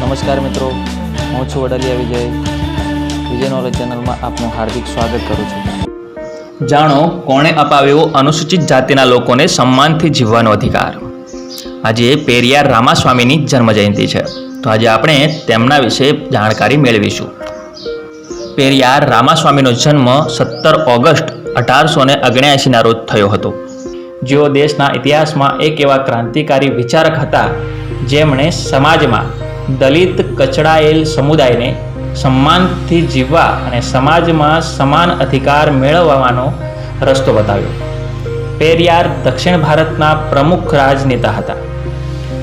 નમસ્કાર મિત્રો, હું છું વડાલિયા વિજય વિજય નોલેજ ચેનલમાં આપનું હાર્દિક સ્વાગત કરું છું. જાણો, કોણે અપાવ્યો અનુસૂચિત જાતિના લોકોને સન્માનથી જીવવાનો અધિકાર? આજે પેરિયાર રામાસ્વામીની જન્મજયંતિ છે. તો આજે આપણે તેમના વિશે જાણકારી મેળવીશું. પેરિયાર રામાસ્વામીનો જન્મ સત્તર ઓગસ્ટ અઢારસો ને અગણ્યાસીના રોજ થયો હતો. જેઓ દેશના ઇતિહાસમાં એક એવા ક્રાંતિકારી વિચારક હતા, જેમણે સમાજમાં દલિત કચડાયેલ સમુદાયને સન્માનથી જીવવા અને સમાજમાં સમાન અધિકાર મેળવવાનો રસ્તો બતાવ્યો. પેરિયાર દક્ષિણ ભારતના પ્રમુખ રાજનેતા હતા.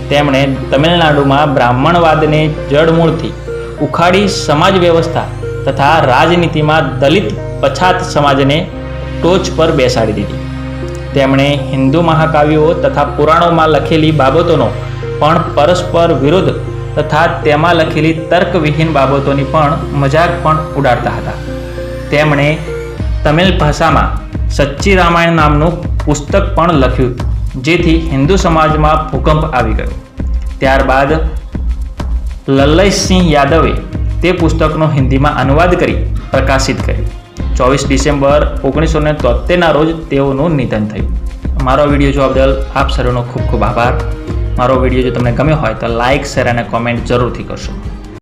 તેમણે તમિલનાડુમાં બ્રાહ્મણવાદને જડમૂળથી ઉખાડી સમાજ વ્યવસ્થા તથા રાજનીતિમાં દલિત પછાત સમાજને ટોચ પર બેસાડી દીધી. તેમણે હિન્દુ મહાકાવ્યો તથા પુરાણોમાં લખેલી બાબતોનો પણ પરસ્પર વિરોધ તથા તેમાં લખેલી તર્કવિહીન બાબતોની પણ મજાક પણ ઉડાડતા હતા. તેમણે તમિલ ભાષામાં સચ્ચી રામાયણ નામનું પુસ્તક પણ લખ્યું, જેથી હિન્દુ સમાજમાં ભૂકંપ આવી ગયો. ત્યારબાદ લલ્લયસિંહ યાદવે તે પુસ્તકનો હિન્દીમાં અનુવાદ કરી પ્રકાશિત કર્યું. ચોવીસ ડિસેમ્બર ઓગણીસો ને તોતેરના રોજ તેઓનું નિધન થયું. મારો વીડિયો જોવા બદલ આપ સર્વનો ખૂબ ખૂબ આભાર. મારો વીડિયો જો તમને ગમ્યો હોય તો લાઇક શેર અને કોમેન્ટ જરૂરથી કરશો.